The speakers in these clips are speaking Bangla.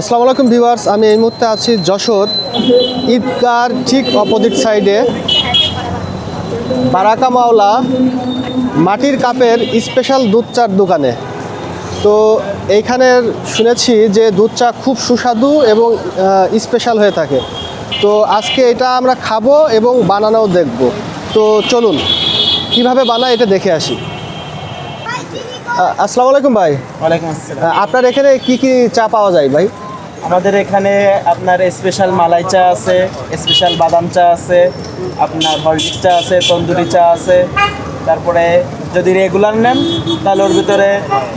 আসসালামু আলাইকুম ভিউয়ার্স আমি এই মুহূর্তে আছি যশোর ঈদগার ঠিক অপোজিট সাইডে। বারাকা মাওলা মাটির কাপের স্পেশাল দুধ চার দোকানে। তো এইখানের শুনেছি যে দুধ চা খুব সুস্বাদু এবং স্পেশাল হয়ে থাকে। তো আজকে এটা আমরা খাব এবং বানানোও দেখব। তো চলুন কীভাবে বানায় এটা দেখে আসি। আসসালামু আলাইকুম ভাই। ওয়ালাইকুম আসসালাম। আপনার এখানে কি কি চা পাওয়া যায় ভাই? আমাদের এখানে আপনার স্পেশাল মালাই চা আছে স্পেশাল বাদাম চা আছে আপনার হরলিক্স চা আছে তন্দুরি চা আছে। তারপরে যদি রেগুলার নেন তাহলে ওর ভিতরে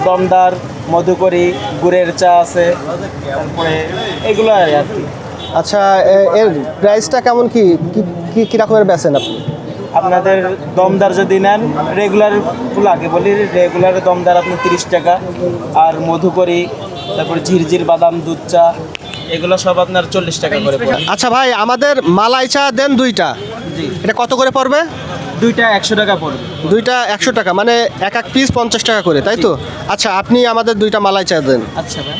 দমদার মধুকরি গুড়ের চা আছে তারপরে এগুলো আর কি। আচ্ছা এর প্রাইসটা কেমন কি কি- রকমের বেচেন আপনি? আপনাদের দমদার যদি নেন রেগুলার আগে বলি রেগুলার দমদার আপনি তিরিশ টাকা আর মধুকরি তারপরে ঝিরঝির বাদাম দুধ চা এগুলো সব আপনার চল্লিশ টাকা করে আচ্ছা ভাই আমাদের মালাই চা দেন দুইটা। এটা কত করে পড়বে? দুইটা একশো টাকা পড়বে। দুইটা একশো টাকা মানে এক এক পিস পঞ্চাশ টাকা করে তাই তো? আচ্ছা আপনি আমাদের দুইটা মালাই চা দেন। আচ্ছা ভাই।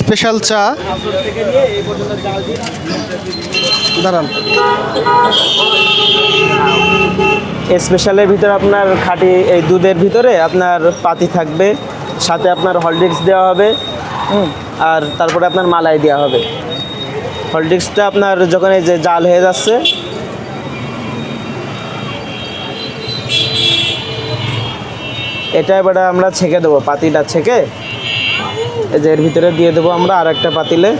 স্পেশাল চা। দাঁড়ান। স্পেশালের ভিতরে আপনার খাঁটি এই দুধের ভিতরে আপনার পাতি থাকবে, সাথে আপনার হলড্রিক্স দেওয়া হবে আর তারপরে আপনার মালাই দেওয়া হবে। হলড্রিক্সটা আপনার যখন এই যে জাল হয়ে যাচ্ছে, এটা এবারে আমরা ছেঁকে দেবো, পাতিটা ছেঁকে। এই যে এর ভিতরে দিয়ে দেবো আমরা আর একটা পাতিলে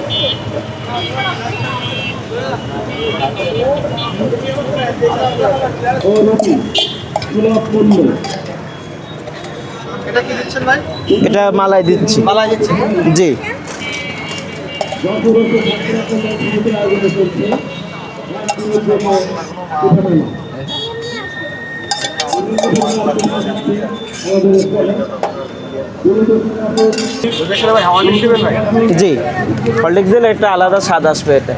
এটা মালাই দিচ্ছি। মালাই দিচ্ছেন? জি। জি হলডিক্স দিলে একটা আলাদা স্বাদ আসবে এটা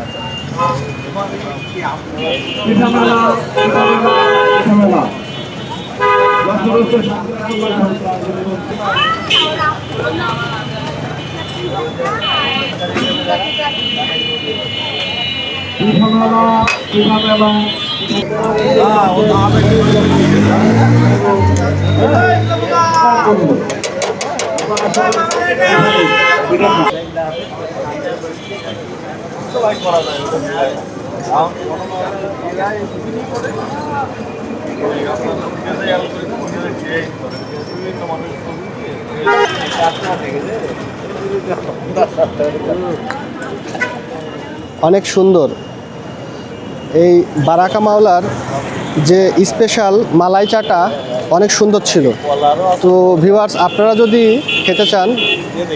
অনেক সুন্দর। এই বারাকা মাওলার যে স্পেশাল মালাই চাটা অনেক সুন্দর ছিল। তো ভিউয়ার্স, আপনারা যদি খেতে চান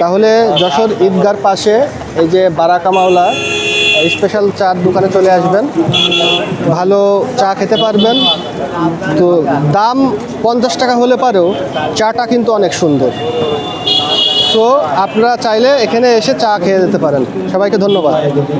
তাহলে যশোর ঈদগার পাশে এই যে বারাকামাওলা স্পেশাল চার দোকানে চলে আসবেন। ভালো চা খেতে পারবেন। তো দাম পঞ্চাশ টাকা হলে পারেও, চাটা কিন্তু অনেক সুন্দর। তো আপনারা চাইলে এখানে এসে চা খেয়ে যেতে পারেন। সবাইকে ধন্যবাদ।